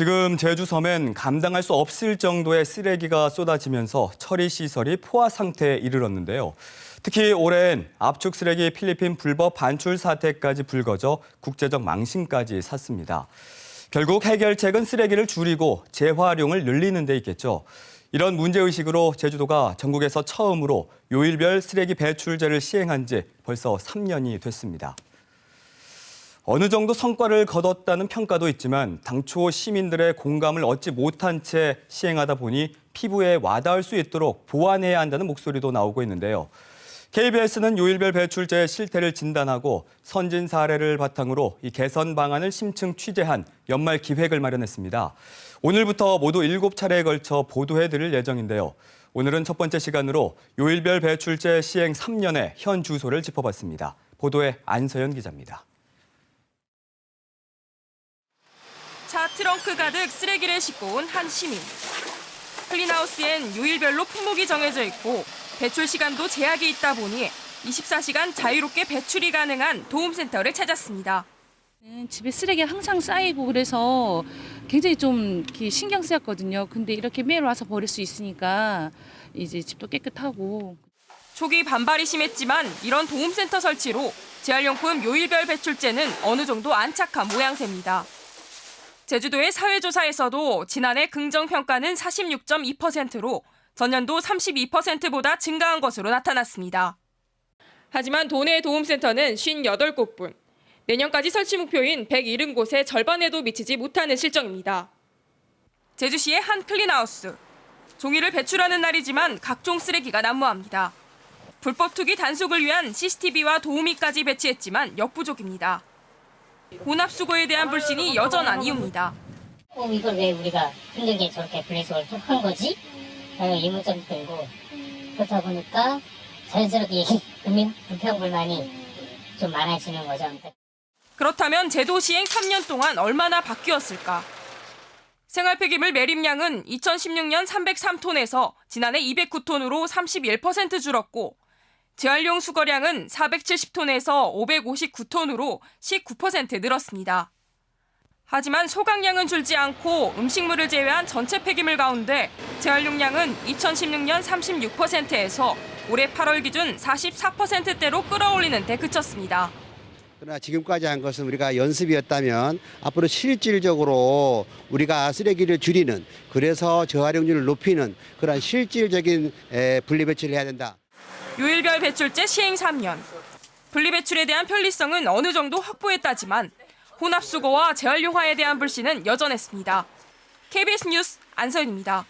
지금 제주 섬엔 감당할 수 없을 정도의 쓰레기가 쏟아지면서 처리 시설이 포화 상태에 이르렀는데요. 특히 올해엔 압축 쓰레기 필리핀 불법 반출 사태까지 불거져 국제적 망신까지 샀습니다. 결국 해결책은 쓰레기를 줄이고 재활용을 늘리는 데 있겠죠. 이런 문제의식으로 제주도가 전국에서 처음으로 요일별 쓰레기 배출제를 시행한 지 벌써 3년이 됐습니다. 어느 정도 성과를 거뒀다는 평가도 있지만 당초 시민들의 공감을 얻지 못한 채 시행하다 보니 피부에 와닿을 수 있도록 보완해야 한다는 목소리도 나오고 있는데요. KBS는 요일별 배출제의 실태를 진단하고 선진 사례를 바탕으로 이 개선 방안을 심층 취재한 연말 기획을 마련했습니다. 오늘부터 모두 7차례에 걸쳐 보도해 드릴 예정인데요. 오늘은 첫 번째 시간으로 요일별 배출제 시행 3년의 현 주소를 짚어봤습니다. 보도에 안서연 기자입니다. 차 트렁크 가득 쓰레기를 싣고 온 한 시민. 클린하우스엔 요일별로 품목이 정해져 있고 배출 시간도 제약이 있다 보니 24시간 자유롭게 배출이 가능한 도움센터를 찾았습니다. 음, 집에 쓰레기가 항상 쌓이고 그래서 굉장히 좀 신경 쓰였거든요. 근데 이렇게 매일 와서 버릴 수 있으니까 이제 집도 깨끗하고 초기 반발이 심했지만 이런 도움센터 설치로 재활용품 요일별 배출제는 어느 정도 안착한 모양새입니다. 제주도의 사회조사에서도 지난해 긍정평가는 46.2%로 전년도 32%보다 증가한 것으로 나타났습니다. 하지만 도내 도움센터는 58곳뿐, 내년까지 설치 목표인 170곳의 절반에도 미치지 못하는 실정입니다. 제주시의 한 클린하우스. 종이를 배출하는 날이지만 각종 쓰레기가 난무합니다. 불법 투기 단속을 위한 CCTV와 도우미까지 배치했지만 역부족입니다. 혼합수거에 대한 불신이 여전한 이유입니다. 어, 이걸 왜 우리가 힘들게 저렇게 분리수거를 한 거지? 라는 의문점이 들고 그렇다 보니까 자연스럽게 국민 불평 불만이 좀 많아지는 거죠. 그렇다면 제도 시행 3년 동안 얼마나 바뀌었을까? 생활 폐기물 매립량은 2016년 303톤에서 지난해 209톤으로 31% 줄었고 재활용 수거량은 470톤에서 559톤으로 19% 늘었습니다. 하지만 소각량은 줄지 않고 음식물을 제외한 전체 폐기물 가운데 재활용량은 2016년 36%에서 올해 8월 기준 44%대로 끌어올리는 데 그쳤습니다. 그러나 지금까지 한 것은 우리가 연습이었다면 앞으로 실질적으로 우리가 쓰레기를 줄이는 그래서 재활용률을 높이는 그런 실질적인 에, 분리배출을 해야 된다. 요일별 배출제 시행 3년. 분리배출에 대한 편리성은 어느 정도 확보했다지만 혼합수거와 재활용화에 대한 불신은 여전했습니다. KBS 뉴스 안서연입니다.